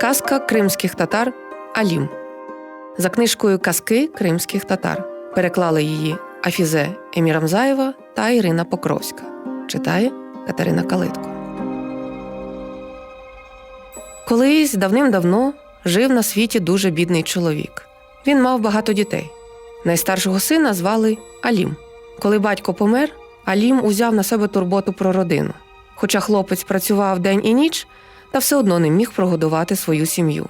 Казка кримських татар Алім. За книжкою Казки кримських татар переклали її Афізе Емірамзаєва та Ірина Покровська. Читає Катерина Калитко. Колись давним-давно жив на світі дуже бідний чоловік. Він мав багато дітей. Найстаршого сина звали Алім. Коли батько помер, Алім узяв на себе турботу про родину. Хоча хлопець працював день і ніч, та все одно не міг прогодувати свою сім'ю.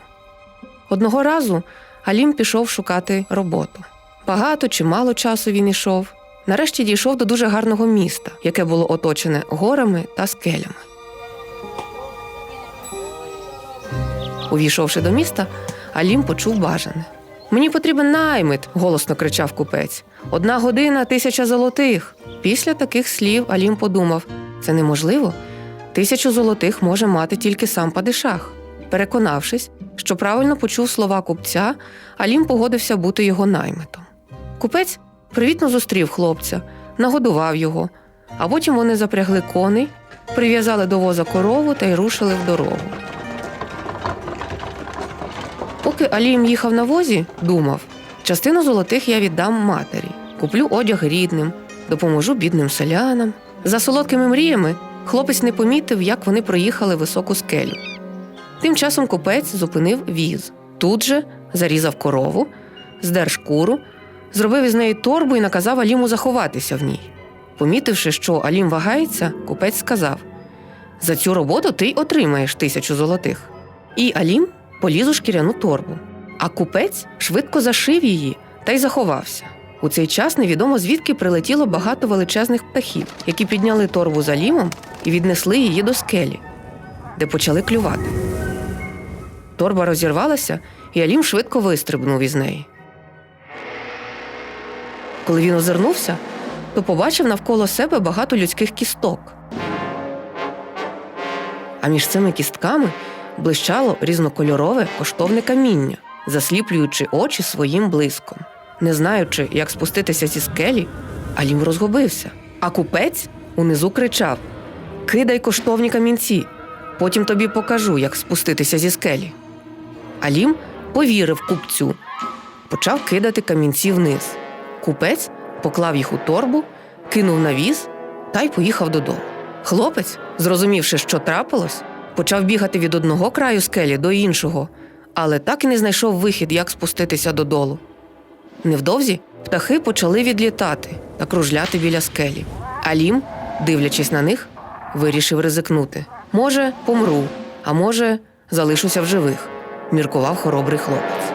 Одного разу Алім пішов шукати роботу. Багато чи мало часу він ішов. Нарешті дійшов до дуже гарного міста, яке було оточене горами та скелями. Увійшовши до міста, Алім почув бажане. Мені потрібен наймит, голосно кричав купець. Одна година тисяча золотих. Після таких слів Алім подумав: це неможливо. Тисячу золотих може мати тільки сам падишах. Переконавшись, що правильно почув слова купця, Алім погодився бути його наймитом. Купець привітно зустрів хлопця, нагодував його, а потім вони запрягли коней, прив'язали до воза корову та й рушили в дорогу. Поки Алім їхав на возі, думав: частину золотих я віддам матері, куплю одяг рідним, допоможу бідним селянам. За солодкими мріями хлопець не помітив, як вони проїхали високу скелю. Тим часом купець зупинив віз. Тут же зарізав корову, здер шкуру, зробив із неї торбу і наказав Аліму заховатися в ній. Помітивши, що Алім вагається, купець сказав: За цю роботу ти отримаєш тисячу золотих. І Алім поліз у шкіряну торбу, а купець швидко зашив її та й заховався. У цей час невідомо звідки прилетіло багато величезних птахів, які підняли торбу з Алімом і віднесли її до скелі, де почали клювати. Торба розірвалася, і Алім швидко вистрибнув із неї. Коли він озирнувся, то побачив навколо себе багато людських кісток. А між цими кістками блищало різнокольорове коштовне каміння, засліплюючи очі своїм блиском. Не знаючи, як спуститися зі скелі, Алім розгубився. А купець унизу кричав: Кидай коштовні камінці, потім тобі покажу, як спуститися зі скелі. Алім повірив купцю, почав кидати камінці вниз. Купець поклав їх у торбу, кинув на віз та й поїхав додому. Хлопець, зрозумівши, що трапилось, почав бігати від одного краю скелі до іншого, але так і не знайшов вихід, як спуститися додолу. Невдовзі птахи почали відлітати та кружляти біля скелі. Алім, дивлячись на них, вирішив ризикнути. Може, помру, а може, залишуся в живих, міркував хоробрий хлопець.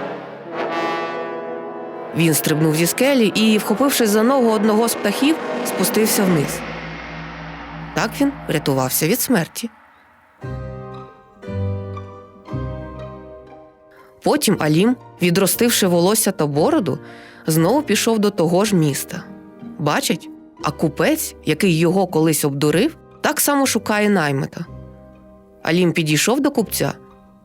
Він стрибнув зі скелі і, вхопившись за ногу одного з птахів, спустився вниз. Так він врятувався від смерті. Потім Алім, відростивши волосся та бороду, знову пішов до того ж міста. Бачить, а купець, який його колись обдурив, так само шукає наймита. Алім підійшов до купця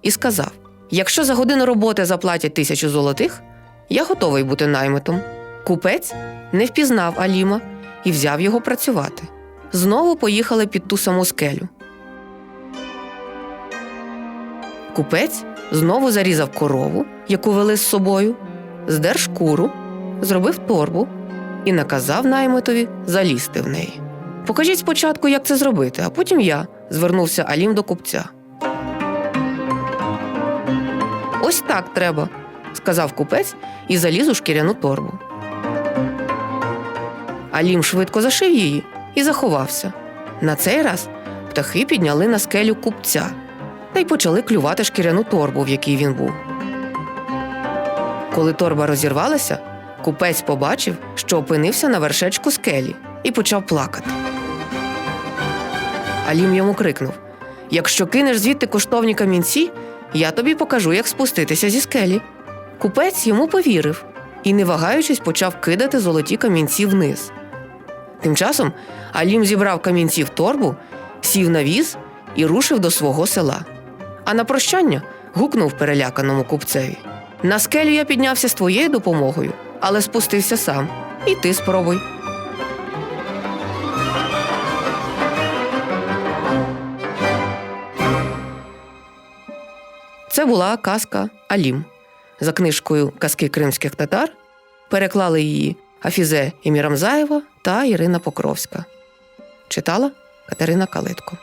і сказав: Якщо за годину роботи заплатять тисячу золотих, я готовий бути наймитом. Купець не впізнав Аліма і взяв його працювати. Знову поїхали під ту саму скелю. Купець знову зарізав корову, яку вели з собою, здер шкуру, зробив торбу і наказав наймитові залізти в неї. Покажіть спочатку, як це зробити, а потім я, звернувся Алім до купця. Ось так треба, сказав купець і заліз у шкіряну торбу. Алім швидко зашив її і заховався. На цей раз птахи підняли на скелю купця та й почали клювати шкіряну торбу, в якій він був. Коли торба розірвалася, купець побачив, що опинився на вершечку скелі і почав плакати. Алім йому крикнув: Якщо кинеш звідти коштовні камінці, я тобі покажу, як спуститися зі скелі. Купець йому повірив і, не вагаючись, почав кидати золоті камінці вниз. Тим часом Алім зібрав камінці в торбу, сів на віз і рушив до свого села а на прощання гукнув переляканому купцеві. На скелю я піднявся з твоєю допомогою, але спустився сам. І ти спробуй. Це була казка Алім. За книжкою Казки кримських татар переклали її Афізе Імірамзаєва та Ірина Покровська. Читала Катерина Калитко.